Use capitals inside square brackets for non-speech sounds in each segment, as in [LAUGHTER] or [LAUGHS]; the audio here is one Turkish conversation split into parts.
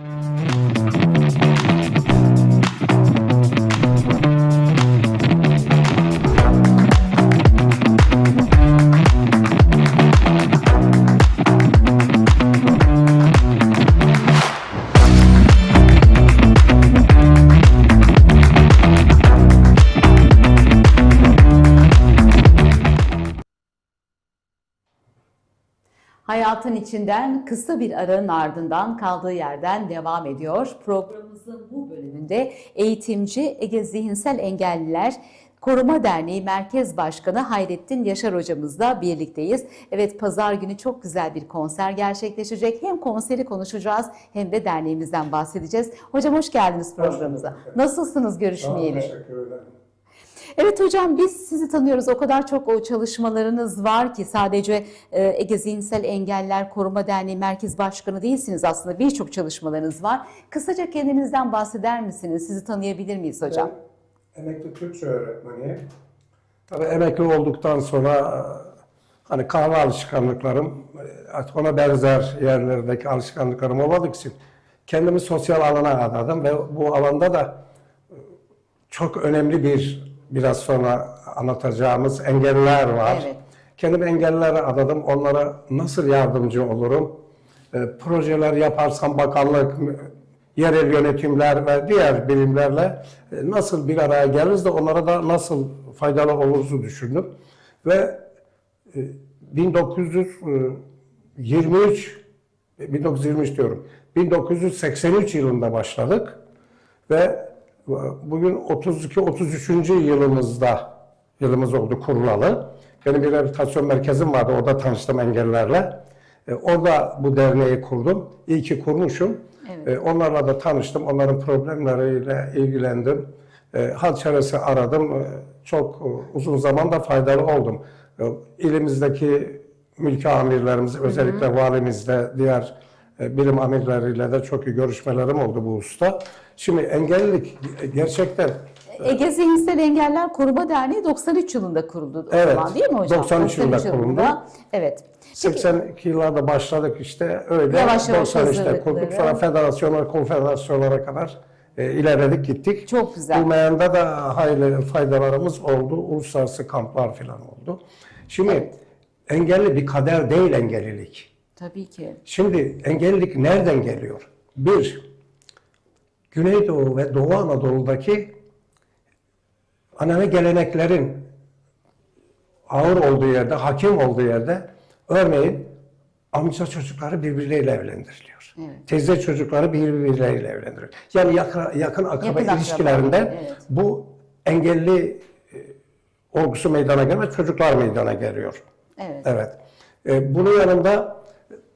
Mm-hmm. İçinden kısa bir aranın ardından kaldığı yerden devam ediyor. Programımızın bu bölümünde eğitimci Ege Zihinsel Engelliler Koruma Derneği Merkez Başkanı Hayrettin Yaşar hocamızla birlikteyiz. Evet pazar günü çok güzel bir konser gerçekleşecek. Hem konseri konuşacağız hem de derneğimizden bahsedeceğiz. Hocam hoş geldiniz programımıza. Nasılsınız görüşmeyeli? teşekkür ederim. Evet hocam biz sizi tanıyoruz. O kadar çok o çalışmalarınız var ki sadece e, Ege Zihinsel Engeller Koruma Derneği Merkez Başkanı değilsiniz aslında. Birçok çalışmalarınız var. Kısaca kendinizden bahseder misiniz? Sizi tanıyabilir miyiz hocam? Ben emekli Türkçe öğretmeniyim. Tabii emekli olduktan sonra e, hani kahve alışkanlıklarım, e, artık ona benzer yerlerdeki alışkanlıklarım olmadığı için kendimi sosyal alana adadım ve bu alanda da çok önemli bir biraz sonra anlatacağımız engelliler var. Evet. Kendimi engellilere adadım. Onlara nasıl yardımcı olurum? E, projeler yaparsam bakanlık, yerel yönetimler ve diğer birimlerle e, nasıl bir araya geliriz de onlara da nasıl faydalı oluruz düşündüm. Ve e, 1923 e, 1923 diyorum. 1983 yılında başladık ve e, bugün 32-33. yılımızda yılımız oldu kurulalı. Benim bir rehabilitasyon merkezim vardı. Orada tanıştım engellilerle. E, Orada bu derneği kurdum. İyi ki kurmuşum. E, Onlarla da tanıştım. Onların problemleriyle ilgilendim. E, Hal çaresi aradım. E, Çok uzun zaman da faydalı oldum. E, İlimizdeki mülki amirlerimiz, özellikle valimizle, diğer bilim amirleriyle de çok iyi görüşmelerim oldu bu usta. Şimdi engellilik gerçekten Ege Zihinsel Engeller Koruma Derneği 93 yılında kuruldu o Evet, zaman değil mi hocam? 93 yılında kuruldu. Evet. Peki, 82 yıllarda başladık işte öyle. Yavaş yavaş 93'te hazırlıkları. kurduk. Sonra federasyonlar, konfederasyonlara kadar e, ilerledik gittik. Çok güzel. Bu meyanda da hayli faydalarımız oldu. Uluslararası kamplar falan oldu. Şimdi engelli bir kader değil engellilik. Tabii ki. Şimdi engellilik nereden geliyor? Bir, Güneydoğu ve Doğu Anadolu'daki anane geleneklerin ağır olduğu yerde, hakim olduğu yerde örneğin amca çocukları birbirleriyle evlendiriliyor. Evet. Teyze çocukları birbirleriyle evlendiriyor. Yani yakın, yakın akraba Yakın akraba, ilişkilerinde evet. bu engelli e, olgusu meydana gelmez, çocuklar meydana geliyor. Evet. Evet. E, bunun yanında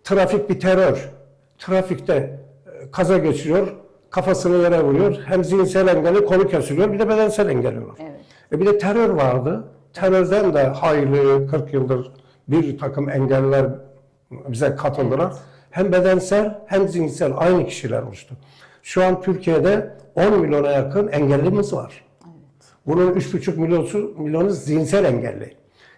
trafik bir terör. Trafikte e, kaza geçiriyor, kafasını yere vuruyor. Hem zihinsel engelli kolu kesiliyor, bir de bedensel engelli olur. Evet. E, bir de terör vardı. Terörden de hayli 40 yıldır bir takım engeller bize katıldılar. Hem bedensel hem zihinsel aynı kişiler oluştu. Şu an Türkiye'de 10 milyona yakın engellimiz var. Bunun 3,5 milyonu, milyonu zihinsel engelli.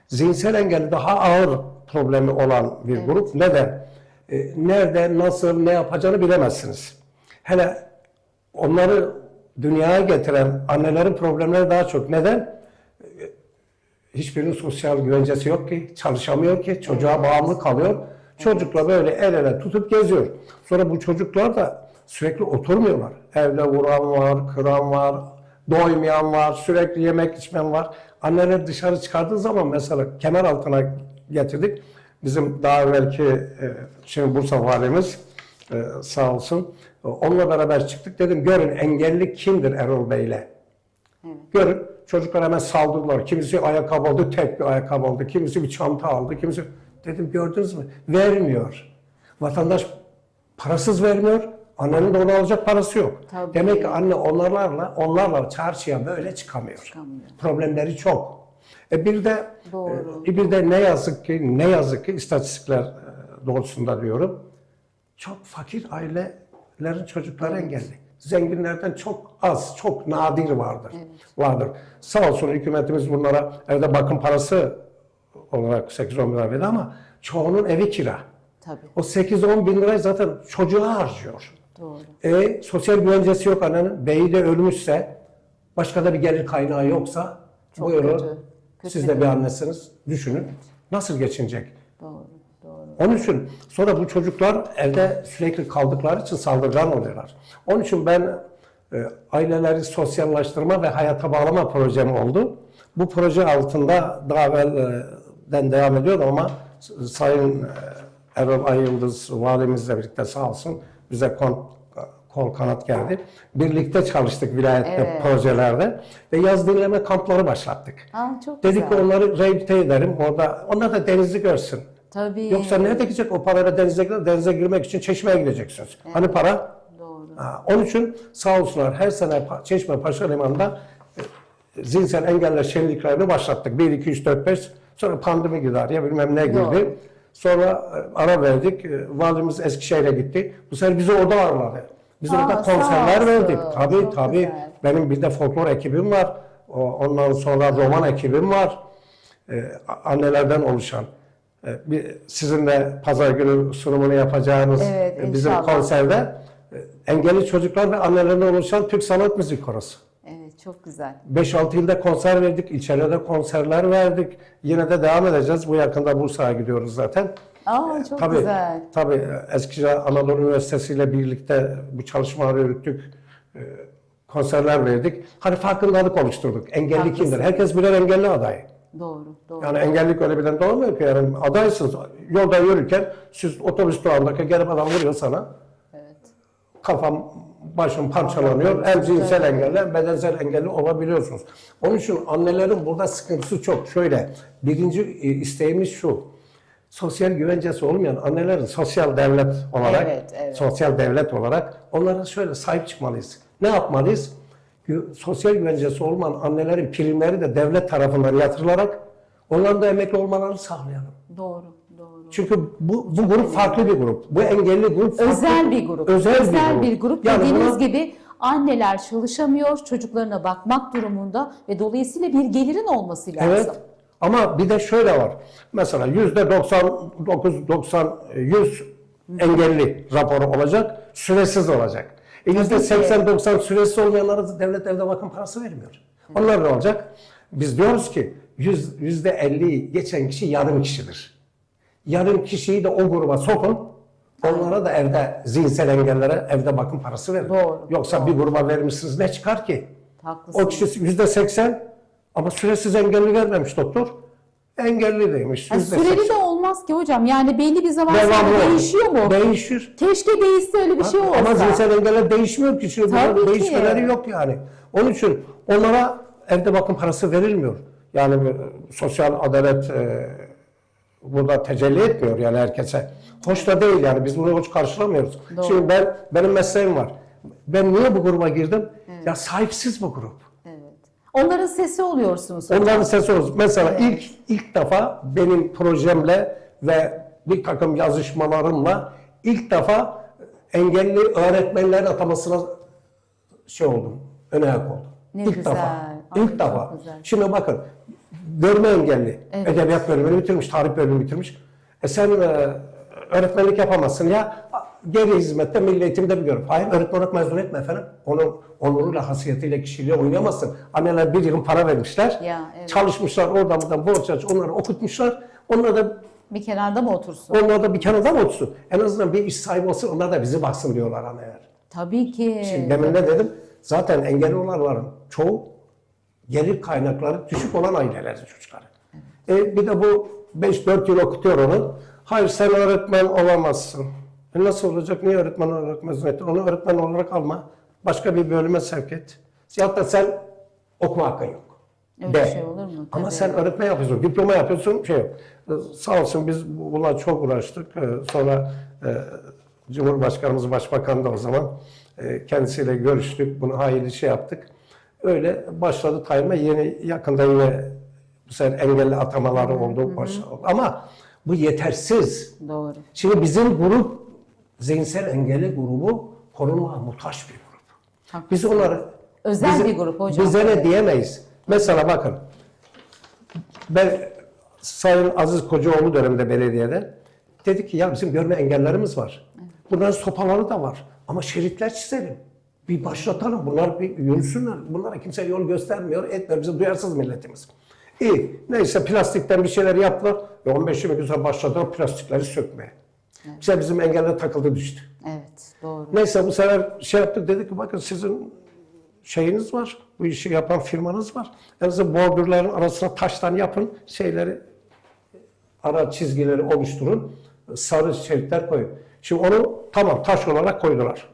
Zihinsel engelli daha ağır problemi olan bir grup. Neden? E, nerede, nasıl, ne yapacağını bilemezsiniz. Hele onları dünyaya getiren annelerin problemleri daha çok. Neden? E, Hiçbirinin sosyal güvencesi yok ki, çalışamıyor ki, çocuğa bağımlı kalıyor. Çocukla böyle el ele tutup geziyor. Sonra bu çocuklar da sürekli oturmuyorlar. Evde vuran var, kıran var, doymayan var, sürekli yemek içmen var. Anneler dışarı çıkardığı zaman mesela kemer altına getirdik. Bizim daha evvelki e, şimdi Bursa valimiz e, sağ olsun. e, Onunla beraber çıktık. Dedim görün engelli kimdir Erol Bey'le? Görün çocuklar hemen saldırdılar. Kimisi ayakkabı aldı, tek bir ayakkabı aldı. Kimisi bir çanta aldı. Kimisi dedim gördünüz mü? Vermiyor. Vatandaş parasız vermiyor. Annenin de onu alacak parası yok. Tabii. Demek ki anne onlarla onlarla çarşıya böyle çıkamıyor. Çıkamıyor. Problemleri çok. E bir de Doğru. e, bir de ne yazık ki ne yazık ki istatistikler e, doğrultusunda diyorum. Çok fakir ailelerin çocukları engelli. Zenginlerden çok az, çok nadir vardır. Vardır. Sağ olsun hükümetimiz bunlara evde bakım parası olarak 8-10 lira verdi ama çoğunun evi kira. Tabii. O 8-10 bin lirayı zaten çocuğa harcıyor. Doğru. E, sosyal güvencesi yok annenin. Beyi de ölmüşse, başka da bir gelir kaynağı yoksa, Çok buyurun. kötü. Kötü Siz de bir annesiniz. Düşünün. Nasıl geçinecek? Doğru. Doğru. Onun için sonra bu çocuklar evde sürekli kaldıkları için saldırgan oluyorlar. Onun için ben e, aileleri sosyallaştırma ve hayata bağlama projem oldu. Bu proje altında daha evvelden devam ediyor ama Sayın e, Erol Ay Yıldız valimizle birlikte sağ olsun bize kon, kol kanat geldi. Birlikte çalıştık vilayette Evet. projelerde ve yaz dinleme kampları başlattık. Aa, çok Dedik güzel. onları rehabilite ederim. Orada onlar da denizi görsün. Tabii. Yoksa nerede gidecek o parayla denize? Denize girmek için çeşmeye gideceksiniz. Hani para? Doğru. Ha, onun için sağ olsunlar her sene Çeşme Paşa Limanı'nda e, zihinsel engeller şenliklerini başlattık. 1, 2, 3, 4, 5. Sonra pandemi girdi araya bilmem ne girdi. Doğru. Sonra e, ara verdik. E, Valimiz Eskişehir'e gitti. Bu sefer bizi orada ağırladı. Biz Aa, orada konserler verdik. Tabii Çok tabii. güzel. Benim bir de folklor ekibim var. Ondan sonra roman ekibim var. E, a- annelerden oluşan. E, bir, sizin de pazar günü sunumunu yapacağınız Evet, e, bizim inşallah. konserde e, engelli çocuklar ve annelerden oluşan Türk Sanat Müzik Korosu. Evet çok güzel. 5-6 ilde konser verdik, ilçelerde konserler verdik. Yine de devam edeceğiz. Bu yakında Bursa'ya gidiyoruz zaten. Aa çok tabii, güzel. Tabii e, Eskişehir Anadolu Üniversitesi ile birlikte bu çalışmaları yürüttük. E, Konserler verdik. Hani farkındalık oluşturduk. Engelli Haklısın. kimdir? Herkes birer engelli adayı. Doğru. Doğru. Yani engellilik öyle birden doğmuyor ki. Yani adaysınız. Yolda yürürken siz otobüs durağındaki gelip adam vuruyor sana. Evet. Kafam, başım parçalanıyor. Hem zihinsel engelli hem bedensel engelli olabiliyorsunuz. Onun için annelerin burada sıkıntısı çok. Şöyle, birinci e, isteğimiz şu. Sosyal güvencesi olmayan annelerin sosyal devlet olarak, Evet, evet. sosyal devlet olarak onlara şöyle sahip çıkmalıyız. Ne yapmalıyız? Sosyal güvencesi olmayan annelerin primleri de devlet tarafından yatırılarak onların da emekli olmalarını sağlayalım. Doğru. Doğru. Çünkü bu, bu grup farklı bir grup. Bu engelli grup farklı. Özel bir grup. Özel, bir grup. Yani Dediğiniz buna- gibi anneler çalışamıyor, çocuklarına bakmak durumunda ve dolayısıyla bir gelirin olması lazım. Evet. Ama bir de şöyle var. Mesela yüzde 99, 90, 100 engelli raporu olacak, süresiz olacak. E yüzde 80, 90 süresiz olmayanlara devlet evde bakım parası vermiyor. Onlar ne olacak? Biz diyoruz ki yüz- yüzde 50'yi geçen kişi yarım kişidir. Yarım kişiyi de o gruba sokun. Onlara da evde zihinsel engellere evde bakım parası verin. Doğru, Yoksa bir gruba vermişsiniz ne çıkar ki? Haklısınız. O kişi yüzde seksen ama süresiz engelli vermemiş doktor. Engelli demiş. Yani süreli de olmaz ki hocam. Yani belli bir zaman Devamlı sonra olur. değişiyor mu? Değişir. Keşke değişse öyle bir şey olsa. Ama zihinsel engeller değişmiyor ki. Şimdi Tabii ki. değişmeleri yok yani. Onun için onlara evde bakım parası verilmiyor. Yani e, sosyal adalet e, burada tecelli etmiyor yani herkese. Hoş da değil yani biz bunu hoş karşılamıyoruz. Doğru. Şimdi ben benim mesleğim var. Ben niye bu gruba girdim? Ya sahipsiz bu grup. Evet. Onların sesi oluyorsunuz. Onların sesi olsun. Mesela ilk ilk defa benim projemle ve bir takım yazışmalarımla ilk defa engelli öğretmenlerin atamasına şey oldum. Öne ayak oldum. Ne ilk güzel. defa. Ay, ilk defa. güzel. Şimdi bakın görme engelli. Evet. Edebiyat bölümünü bitirmiş, tarih bölümünü bitirmiş. E sen e, öğretmenlik yapamazsın ya. Geri hizmette milli eğitimde bir görev. Hayır öğretmen olarak mezun etme efendim. Onun onuruyla, hasiyetiyle, kişiliğiyle oynayamazsın. Anneler bir yığın para vermişler. Ya, evet. Çalışmışlar oradan buradan borç aç onları okutmuşlar. Onlar da Bir kenarda mı otursun? onlar da bir kenarda mı otursun? En azından bir iş sahibi olsun onlar da bizi baksın diyorlar anneler. Tabii ki. Şimdi demin ne dedim? Zaten engelli olanların çoğu gelir kaynakları düşük olan ailelerin çocukları. E, bir de bu 5-4 yıl okutuyor onu. Hayır sen öğretmen olamazsın. E nasıl olacak? Niye öğretmen olarak mezun ettin? Onu öğretmen olarak alma. Başka bir bölüme sevk et. Ya da sen okuma hakkın yok. Öyle De. şey olur mu? Ama Tabii. sen öğretmen yapıyorsun, diploma yapıyorsun, şey yok. E, Sağ olsun biz bununla çok uğraştık. E, Sonra e, Cumhurbaşkanımız, Başbakan da o zaman kendisiyle görüştük, bunu hayırlı şey yaptık. Öyle başladı kayma. Yeni yakında yine bu sefer engelli atamaları oldu, başladı. Ama bu yetersiz. Doğru. Şimdi bizim grup zihinsel engelli grubu korunmaya muhtaç bir grup. Biz onları Özel bize- bir grup hocam. Bize ne diyemeyiz. Mesela bakın ben Sayın Aziz Kocaoğlu döneminde belediyede dedi ki ya bizim görme engellerimiz var. Bunların sopaları da var. Ama şeritler çizelim. Bir başlatalım. Bunlar bir yürüsünler. Bunlara kimse yol göstermiyor. Etmiyor. Bizi duyarsız milletimiz. İyi. Neyse plastikten bir şeyler yaptılar. Ve 15-20 gün sonra başladılar plastikleri sökmeye. İşte bizim engelde takıldı düştü. Evet, doğru. Neyse bu sefer şey yaptık dedik ki bakın sizin şeyiniz var. Bu işi yapan firmanız var. En azından bordürlerin arasına taştan yapın. Şeyleri ara çizgileri oluşturun. Sarı şeritler koyun. Şimdi onu tamam taş olarak koydular.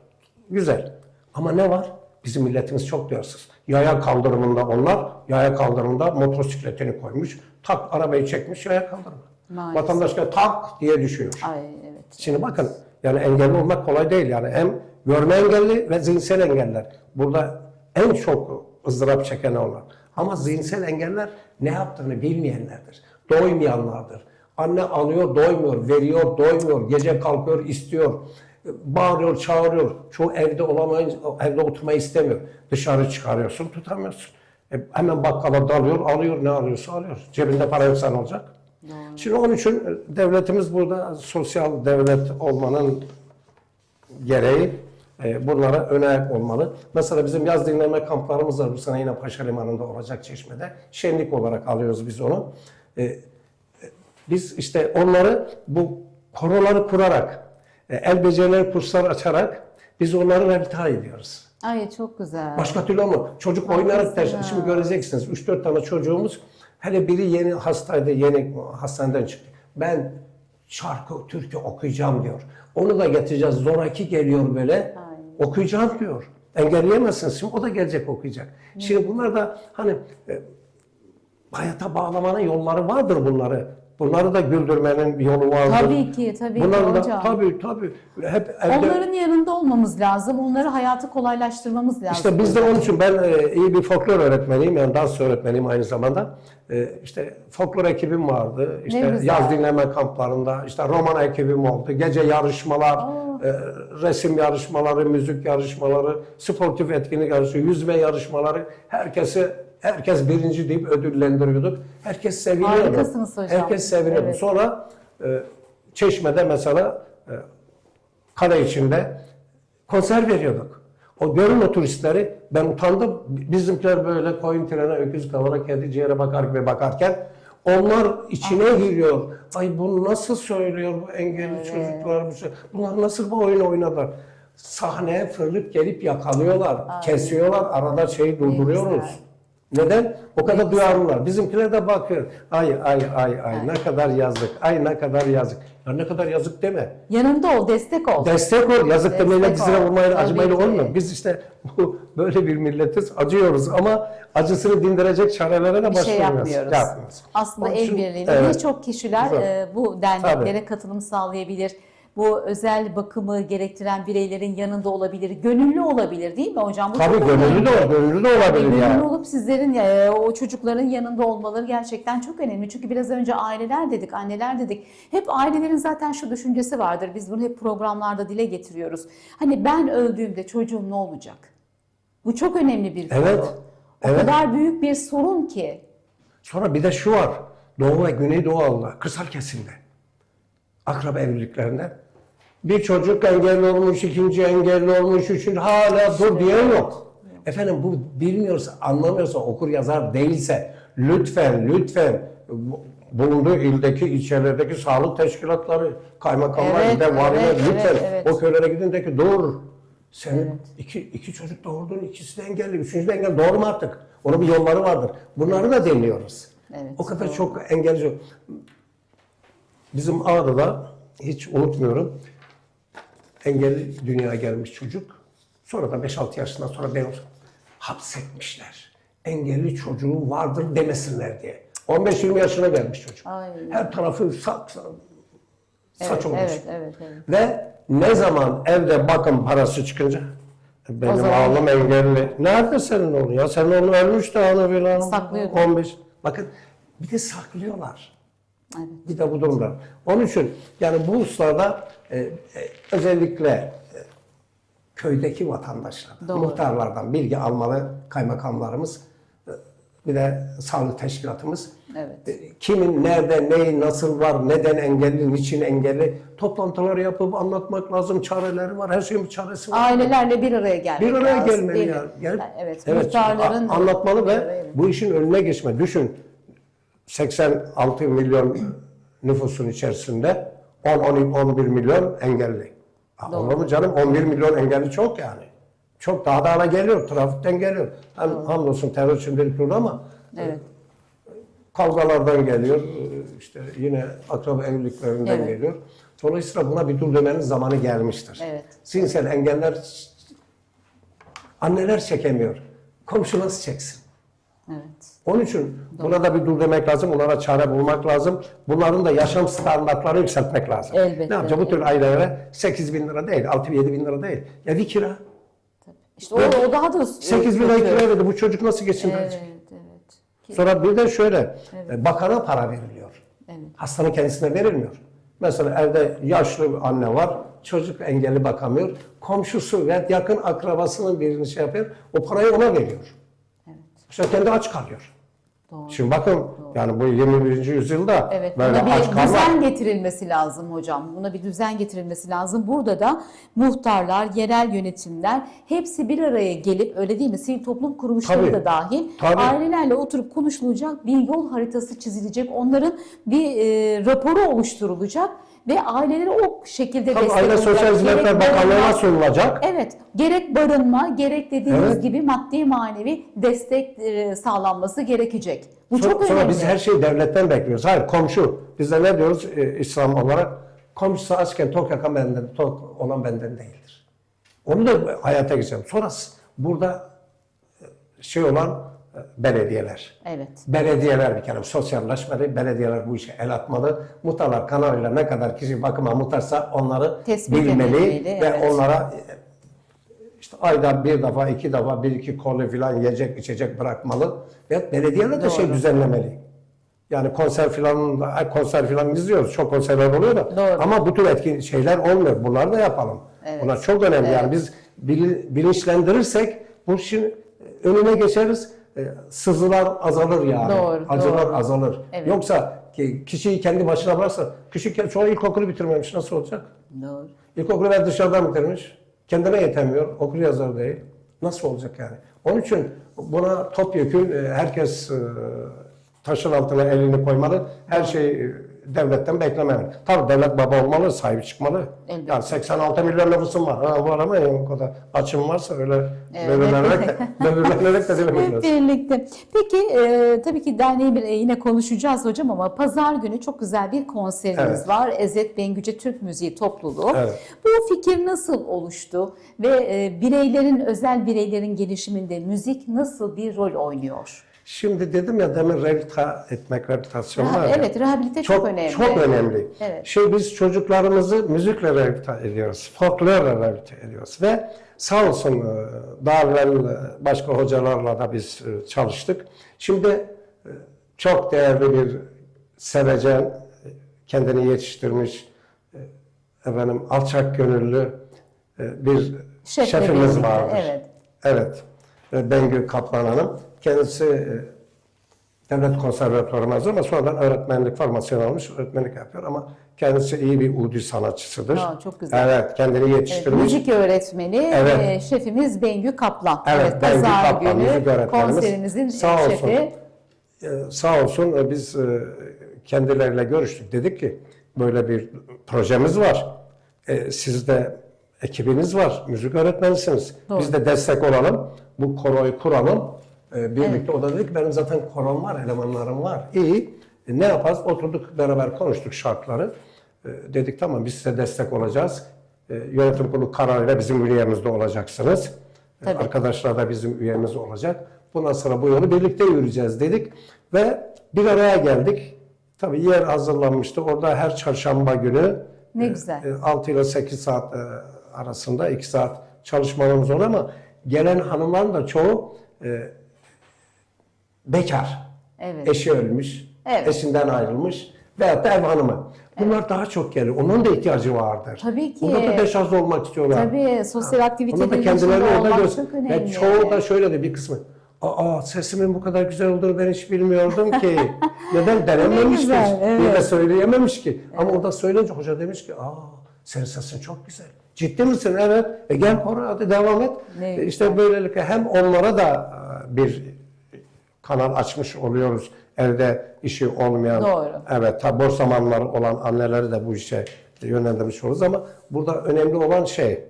Güzel. Ama ne var? Bizim milletimiz çok duyarsız. Yaya kaldırımında onlar, yaya kaldırımında motosikletini koymuş. Tak arabayı çekmiş yaya kaldırımı. Maalesef. Vatandaş da tak diye düşüyor. Ay evet. Şimdi bakın yani engelli olmak kolay değil yani hem görme engelli ve zihinsel engeller. Burada en çok ızdırap çeken onlar. Ama zihinsel engeller ne yaptığını bilmeyenlerdir. Doymayanlardır. Anne alıyor doymuyor, veriyor doymuyor, gece kalkıyor istiyor. Bağırıyor, çağırıyor. Çoğu evde olamayınca, evde oturmayı istemiyor. Dışarı çıkarıyorsun, tutamıyorsun. E, hemen bakkala dalıyor, alıyor, ne alıyorsa alıyor. Cebinde para yoksa ne olacak? Şimdi onun için devletimiz burada sosyal devlet olmanın gereği e, bunlara ön ayak olmalı. Mesela bizim yaz dinleme kamplarımız var. Bu sene yine Paşa Limanı'nda olacak Çeşme'de. Şenlik olarak alıyoruz biz onu. E, e, biz işte onları bu koroları kurarak, e, el becerileri kurslar açarak biz onları rehabilite ediyoruz. Ay çok güzel. Başka türlü olmaz. Çocuk oynarak da Haklısın şimdi göreceksiniz. 3-4 tane çocuğumuz hele biri yeni hastaydı, yeni hastaneden çıktı. Ben şarkı, türkü okuyacağım diyor. Onu da getireceğiz. Zoraki geliyor böyle. Okuyacağım diyor. Engelleyemezsiniz. Şimdi o da gelecek okuyacak. Şimdi bunlar da hani e, hayata bağlamanın yolları vardır bunları. Bunları da güldürmenin bir yolu vardır. Tabii ki, tabii ki Bunların da, hocam. Tabii tabii. Hep evde, Onların yanında olmamız lazım. Onları hayatı kolaylaştırmamız lazım. İşte biz de onun için ben e, iyi bir folklor öğretmeniyim, yani dans öğretmeniyim aynı zamanda. E, işte folklor ekibim vardı, işte yaz dinleme kamplarında, işte roman ekibim oldu, gece yarışmalar, e, resim yarışmaları, müzik yarışmaları, sportif etkinlik yarışmaları, yüzme yarışmaları, herkesi herkes birinci deyip ödüllendiriyorduk. Herkes seviniyordu. Harikasınız hocam. Herkes seviniyordu. Evet. Sonra e, Çeşme'de mesela e, kale içinde konser veriyorduk. O görün o turistleri ben utandım. Bizimkiler böyle koyun trene, öküz kavana, kedi ciğere bakar gibi bakarken onlar içine giriyor. Ay bunu nasıl söylüyor bu engelli çocuklar? bu şey- Bunlar nasıl bu oyun oynadılar? Sahneye fırlıp gelip yakalıyorlar, kesiyorlar, arada şeyi durduruyoruz. Neden? O kadar duyarlılar. Bizimkiler de bakıyor. Ay ay ay ay ne kadar yazık. Ay ne kadar yazık. Ya ne kadar yazık deme. Yanında ol, destek ol. Destek ol. Yazık Destek demeyle dizine vurmayla Tabii acımayla olmuyor. Biz işte [LAUGHS] bu böyle bir milletiz. Acıyoruz ama acısını dindirecek çarelere de bir şey başvuruyoruz. yapmıyoruz. Yapmıyoruz. Aslında Onun el birliğiyle Evet. birçok kişiler Güzel. e, bu derneklere katılım sağlayabilir. Bu özel bakımı gerektiren bireylerin yanında olabilir. Gönüllü olabilir değil mi hocam? Bu Tabii gönüllü de, gönüllü de olabilir Gönüllü yani. olup sizlerin e, o çocukların yanında olmaları gerçekten çok önemli. Çünkü biraz önce aileler dedik, anneler dedik. Hep ailelerin zaten şu düşüncesi vardır. Biz bunu hep programlarda dile getiriyoruz. Hani ben öldüğümde çocuğum ne olacak? Bu çok önemli bir konu. Evet, O evet. kadar büyük bir sorun ki. Sonra bir de şu var. Doğu ve Güneydoğu Anadolu'da, kırsal kesimde. Akraba evliliklerinde. Bir çocuk engelli olmuş, ikinci engelli olmuş, üçüncü hala dur diyen yok. Efendim bu bilmiyorsa, anlamıyorsa, okur yazar değilse lütfen, lütfen bu- bulunduğu ildeki, ilçelerdeki sağlık teşkilatları, kaymakamlar Evet, de var evet, lütfen evet, evet. o köylere gidin de ki dur. Senin iki, iki çocuk doğurdun, ikisi de engelli, üçüncü de engelli. Doğru mu artık? Onun bir yolları vardır. Bunları da deniyoruz. Evet, o kadar doğru. çok engelci. Bizim Ağrı'da hiç unutmuyorum. Engelli dünyaya gelmiş çocuk. Sonra da 5-6 yaşından sonra ben hapsetmişler. Engelli çocuğu vardır demesinler diye. 15-20 yaşına gelmiş çocuk. Ay. Her tarafı saç, saç Evet, olmuş. evet, evet, evet. Ve ne zaman evde bakım parası çıkınca benim zaman- oğlum engelli. Nerede senin oğlun ya? Senin oğlun ölmüş de ana filan. Saklıyor. 15. Bakın bir de saklıyorlar. Evet. Bir de bu durumda. Onun için yani bu hususlarda e, e, özellikle e, köydeki vatandaşlar, Doğru. muhtarlardan bilgi almalı kaymakamlarımız, e, bir de sağlık teşkilatımız. Evet. E, Kimin nerede, neyi, nasıl var, neden engelli, niçin engelli toplantılar yapıp anlatmak lazım. Çareleri var, her şeyin bir çaresi var. Ailelerle bir araya gelmek Bir araya lazım, gelmeli değil mi? ya. Yani, evet, evet, muhtarların a- anlatmalı ve bu işin önüne geçme. Düşün 86 milyon nüfusun içerisinde 10 10 11 milyon engelli. Ha, Olur mu canım? 11 milyon engelli çok yani. Çok daha da geliyor. Trafikten geliyor. Hem hamdolsun terör için bir kurulu ama Evet. kavgalardan geliyor. işte yine akraba evliliklerinden Evet. geliyor. Dolayısıyla buna bir dur demenin zamanı gelmiştir. Evet. Zihinsel engeller anneler çekemiyor. Komşu nasıl çeksin? Evet. Onun için buna da bir dur demek lazım. Bunlara çare bulmak lazım. Bunların da yaşam standartlarını yükseltmek lazım. Elbette, Ne yapacak? Bu tür ailelere 8 bin lira değil, 6-7 bin lira değil. Ya bir kira. İşte o, o daha da 8 bin lira kira verdi. Bu çocuk nasıl geçindirecek? Evet, evet. Sonra bir de şöyle, e, bakana para veriliyor. Evet. Hastanın kendisine verilmiyor. Mesela evde yaşlı bir anne var, çocuk engelli bakamıyor. Komşusu ve yakın akrabasının birini şey yapıyor, o parayı ona veriyor. Evet. İşte kendi aç kalıyor. Doğru. Şimdi bakın, yani bu 21. yüzyılda Evet, böyle buna aç bir kalmak... düzen getirilmesi lazım hocam. Buna bir düzen getirilmesi lazım. Burada da muhtarlar, yerel yönetimler hepsi bir araya gelip öyle değil mi? Sivil toplum kuruluşları Tabii. da dahil Tabii. ailelerle oturup konuşulacak, bir yol haritası çizilecek. Onların bir e, raporu oluşturulacak ve ailelere o şekilde Tabii destek Aile. Sosyal Hizmetler Bakanlığı'na sunulacak. Evet, gerek barınma, gerek dediğiniz Evet. gibi maddi manevi destek e, sağlanması gerekecek. Bu Sonra, çok sonra önemli. biz her şeyi devletten bekliyoruz. Hayır komşu. Biz de ne diyoruz e, İslam olarak? Komşusu açken tok yakan benden, tok olan benden değildir. Onu da hayata geçelim. Sonrası burada e, şey olan belediyeler. Evet. Belediyeler bir kere sosyalleşmeli, belediyeler bu işe el atmalı. Muhtarlar kanalıyla ne kadar kişi bakıma muhtarsa onları Tespit bilmeli ve evet. onlara işte ayda bir defa, iki defa, bir iki koli filan yiyecek, içecek bırakmalı. Ve belediyeler de şey Doğru. düzenlemeli. Yani konser filan, konser filan izliyoruz. Çok konserler oluyor da. Doğru. Ama bu tür etkin şeyler olmuyor. Bunları da yapalım. Evet. Bunlar çok önemli. Yani biz bil- bilinçlendirirsek bu işin önüne geçeriz. E, Sızılar azalır yani. Doğru, Acılar doğru. azalır. Evet. Yoksa ki- kişiyi kendi başına bıraksa, küçük çoğu ilkokulu bitirmemiş nasıl olacak? Doğru. İlkokulu ben dışarıdan bitirmiş. Kendine yetemiyor. Okul yazar değil. Nasıl olacak yani? Onun için buna topyekün e, herkes e, taşın altına elini koymalı. Her şey devletten beklememeli. Tabii devlet baba olmalı, sahip çıkmalı. Elbette. Yani 86 milyon nüfusum var. Ha, var ama yani o kadar açım varsa öyle Evet. böbürlenerek de, [LAUGHS] böbürlenerek de birlikte. Peki e, tabii ki derneği bir- e, yine konuşacağız hocam ama pazar günü çok güzel bir konserimiz Evet. var. Ezet Bengüce Türk Müziği Topluluğu. Evet. Bu fikir nasıl oluştu ve e, bireylerin, özel bireylerin gelişiminde müzik nasıl bir rol oynuyor? Şimdi dedim ya demin rehabilita etmek, rehabilitasyon Ha, var ya. evet, rehabilite çok, önemli. Çok önemli. Evet. Şey biz çocuklarımızı müzikle rehabilite ediyoruz. Folklorla rehabilite ediyoruz. Ve sağ olsun e, daha evvel e, başka hocalarla da biz e, çalıştık. Şimdi çok değerli bir sevecen, kendini yetiştirmiş, efendim alçak gönüllü bir Şefle şefimiz vardır. evet. Evet. Bengü Kaplan Hanım. Kendisi e, devlet konservatuarı mezunu ama sonradan öğretmenlik formasyonu almış, öğretmenlik yapıyor ama kendisi iyi bir udi sanatçısıdır. Aa, çok güzel. Evet, kendini Evet, yetiştirmiş. müzik öğretmeni Evet. e, şefimiz Bengü Kaplan. Evet, Bengü pazar Kaplan, günü müzik öğretmenimiz. konserimizin Sağ olsun. şefi. Ee, sağ olsun e, biz e, kendileriyle görüştük. Dedik ki böyle bir projemiz var. E, siz de ekibiniz var. Müzik öğretmenisiniz. Doğru. Biz de destek olalım. Bu koroyu kuralım. E, birlikte o da dedi ki benim zaten korom var, elemanlarım var. İyi. E, ne yaparız? Oturduk beraber konuştuk şartları. E, dedik tamam biz size destek olacağız. E, yönetim kurulu kararıyla bizim üyemizde olacaksınız. E, Tabii. Arkadaşlar da bizim üyemiz olacak. Bundan sonra bu yolu birlikte yürüyeceğiz dedik. Ve bir araya geldik. Tabii yer hazırlanmıştı. Orada her çarşamba günü Ne güzel. e, 6 ile 8 saat e, arasında 2 saat çalışmalarımız oluyor ama gelen hanımların da çoğu e, bekar. Evet. Eşi ölmüş, Evet. eşinden ayrılmış veyahut da ev hanımı. Bunlar daha çok geliyor. Onun da ihtiyacı vardır. Tabii ki. Burada da deşarj olmak istiyorlar. Tabii sosyal Onlar aktivitelerin da kendilerini içinde orada görsün. çok önemli. Ve çoğu da şöyle de bir kısmı. Aa sesimin bu kadar güzel olduğunu ben hiç bilmiyordum ki. [LAUGHS] Neden denememiş mi? evet. Niye de söyleyememiş ki? Ama orada söyleyince hoca demiş ki aa senin sesin çok güzel. Ciddi misin? Evet. E gel koro hadi devam et. Ne E işte böylelikle hem onlara da e, bir kanal açmış oluyoruz. Evde işi olmayan, Doğru. evet ta boş zamanları olan anneleri de bu işe yönlendirmiş oluruz ama burada önemli olan şey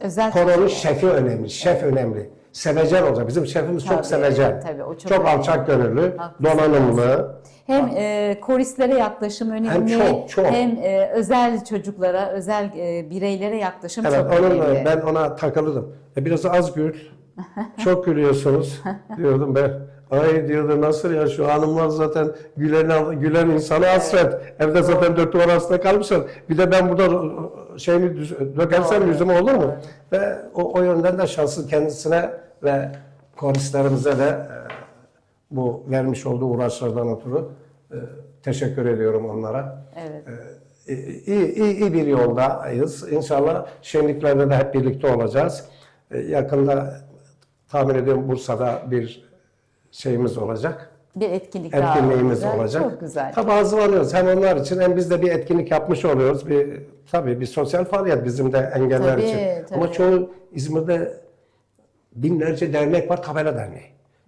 Özel Koronun şefi önemli, şef önemli. Sevecen olacak. Bizim şefimiz Tabii, çok sevecen. evet, tabii, o çok çok önemli. alçak gönüllü, donanımlı. Hem e, koristlere yaklaşım önemli, Hem çok, çok. hem, e, özel çocuklara, özel e, bireylere yaklaşım Evet, çok onun önemli. ben ona takılırdım. E, biraz az gül. [LAUGHS] Çok gülüyorsunuz diyordum ben. Ay diyordu nasıl ya şu hanımlar zaten gülen gülen insana hasret. Evde zaten dört duvar arasında kalmışlar. Bir de ben burada şeyimi düz- dökersem yüzüme olur mu? Ve o, o yönden de şanslı kendisine ve koristlerimize de e, bu vermiş olduğu uğraşlardan ötürü e, teşekkür ediyorum onlara. Evet. E, iyi, iyi, iyi bir yoldayız. İnşallah şenliklerde de hep birlikte olacağız. E, yakında tahmin ediyorum Bursa'da bir şeyimiz olacak. Bir etkinlik daha Etkinliğimiz olacak. Çok güzel. Tabii hazırlanıyoruz. Hem onlar için hem biz de bir etkinlik yapmış oluyoruz. Bir tabii bir sosyal faaliyet bizim de engeller Tabii, için. tabii. Ama çoğu İzmir'de binlerce dernek var. Tabela Derneği.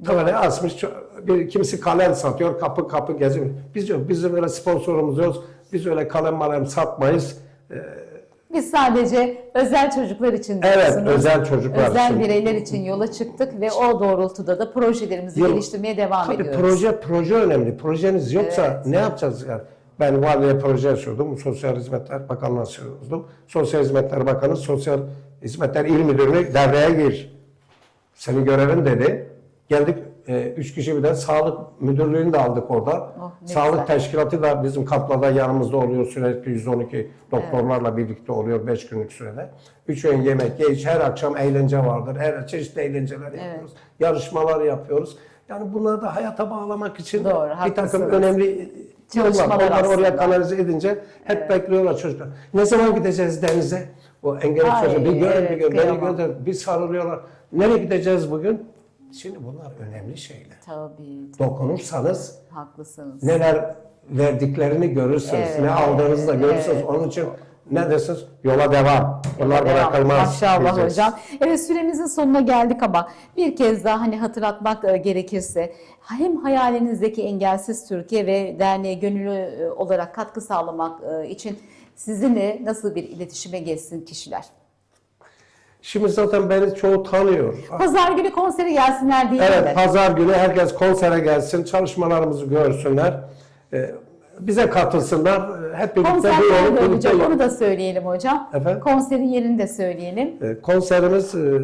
Tabelayı asmış. ço- Bir, kimisi kalem satıyor. Kapı kapı geziyor. Biz yok. Bizim öyle sponsorumuz yok. Biz öyle kalem malem satmayız. Biz sadece özel çocuklar için Evet, diyorsunuz. özel çocuklar özel için. bireyler için yola çıktık ve o doğrultuda da projelerimizi Yok. geliştirmeye devam Tabii ediyoruz. proje proje önemli. Projeniz yoksa Evet. ne yapacağız yani? Ben valiye proje yazıyordum. Sosyal Hizmetler Bakanlığı'na yazıyordum. Sosyal Hizmetler Bakanı Sosyal Hizmetler İl Müdürlüğü devreye gir. Senin görevin dedi. Geldik e, üç kişi birden sağlık müdürlüğünü de aldık orada. Oh, sağlık güzel. teşkilatı da bizim kaplarda yanımızda oluyor. Sürekli 112 doktorlarla birlikte oluyor 5 günlük sürede. Üç öğün yemek, ye iç, her akşam eğlence vardır. Her çeşitli eğlenceler yapıyoruz. Yarışmalar yapıyoruz. Yani bunları da hayata bağlamak için Doğru, bir takım önemli Çalışmalar yollar. Onları oraya kanalize edince hep bekliyorlar çocuklar. Ne zaman gideceğiz denize? O engelli Ay, çocuk bir görün evet, bir görün. Beni gönder. Bir sarılıyorlar. Nereye gideceğiz bugün? Şimdi bunlar önemli şeyler. Tabii, tabii. Dokunursanız Haklısınız. neler verdiklerini görürsünüz. Evet, ne aldığınızı da görürsünüz. evet. Onun için ne dersiniz? Yola devam. Devam. bırakılmaz. Maşallah diyeceğiz. hocam. Evet süremizin sonuna geldik ama bir kez daha hani hatırlatmak e, gerekirse hem hayalinizdeki Engelsiz Türkiye ve derneğe gönüllü e, olarak katkı sağlamak e, için sizinle nasıl bir iletişime geçsin kişiler? Şimdi zaten beni çoğu tanıyor. Pazar günü konsere gelsinler diye Evet, pazar günü herkes konsere gelsin, çalışmalarımızı görsünler. Ee, bize katılsınlar. Hep birlikte Konser bu yolu nerede birlikte olacak yol- onu da söyleyelim hocam. Efendim? Konserin yerini de söyleyelim. Ee, Konserimiz e,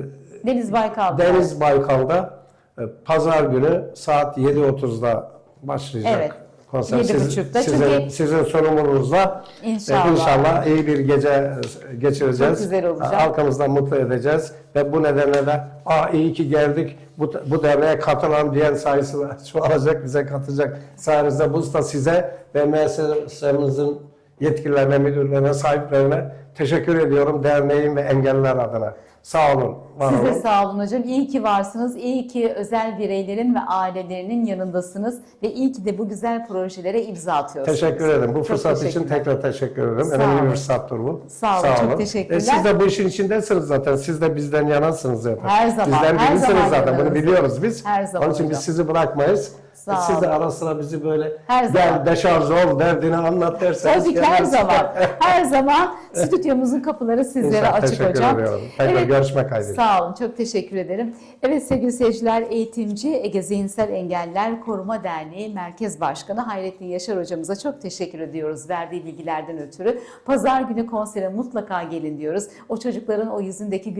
Deniz Baykal'da. Deniz Baykal'da e, pazar günü saat 7.30'da başlayacak. Evet, Konser 7.30'da. sizin, Çünkü- sizin sunumunuzla e, İnşallah. inşallah iyi bir gece geçireceğiz. Çok güzel olacak. Halkımızdan mutlu edeceğiz ve bu nedenle de Aa, iyi ki geldik bu, bu derneğe katılan diyen sayısı [LAUGHS] çoğalacak, bize katacak. Sayenizde bu da size ve müessesemizin yetkililerine, müdürlerine, sahiplerine teşekkür ediyorum derneğin ve engelliler adına. Sağ olun, var Siz de olun. sağ olun hocam. İyi ki varsınız. İyi ki özel bireylerin ve ailelerinin yanındasınız. Ve iyi ki de bu güzel projelere imza atıyorsunuz. Teşekkür ederim. Bu Çok fırsat için teşekkürler. tekrar teşekkür ederim. Sağ Önemli olun. bir fırsattır bu. Sağ olun, çok teşekkürler. E, siz de bu işin içindesiniz zaten. Siz de bizden yanasınız zaten. Her zaman, Bizden her zaman zaten. Bunu biliyoruz biz. Her zaman Onun için hocam. biz sizi bırakmayız. Sağ E, siz de ara sıra bizi böyle Her zaman. deşarj ol, derdini anlat derseniz. Tabii ki her zaman. [LAUGHS] Her zaman stüdyomuzun kapıları sizlere İnşallah, açık teşekkür hocam. ediyorum. Tekrar görüşmek kaydıyla. Sağ olun. Çok teşekkür ederim. Evet sevgili seyirciler, eğitimci Ege Zihinsel Engeller Koruma Derneği Merkez Başkanı Hayrettin Yaşar hocamıza çok teşekkür ediyoruz verdiği bilgilerden ötürü. Pazar günü konsere mutlaka gelin diyoruz. O çocukların o yüzündeki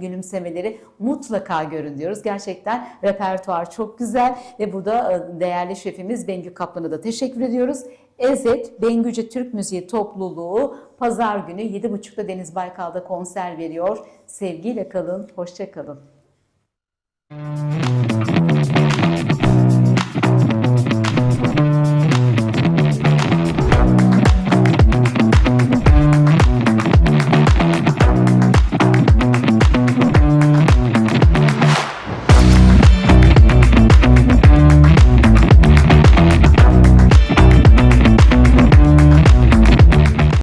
gülümsemeleri mutlaka görün diyoruz. Gerçekten repertuar çok güzel ve burada e, değerli şefimiz Bengü Kaplan'a da teşekkür ediyoruz. Ezet Bengüce Türk Müziği Topluluğu pazar günü 7.30'da Deniz Baykal'da konser veriyor. Sevgiyle kalın, hoşça kalın.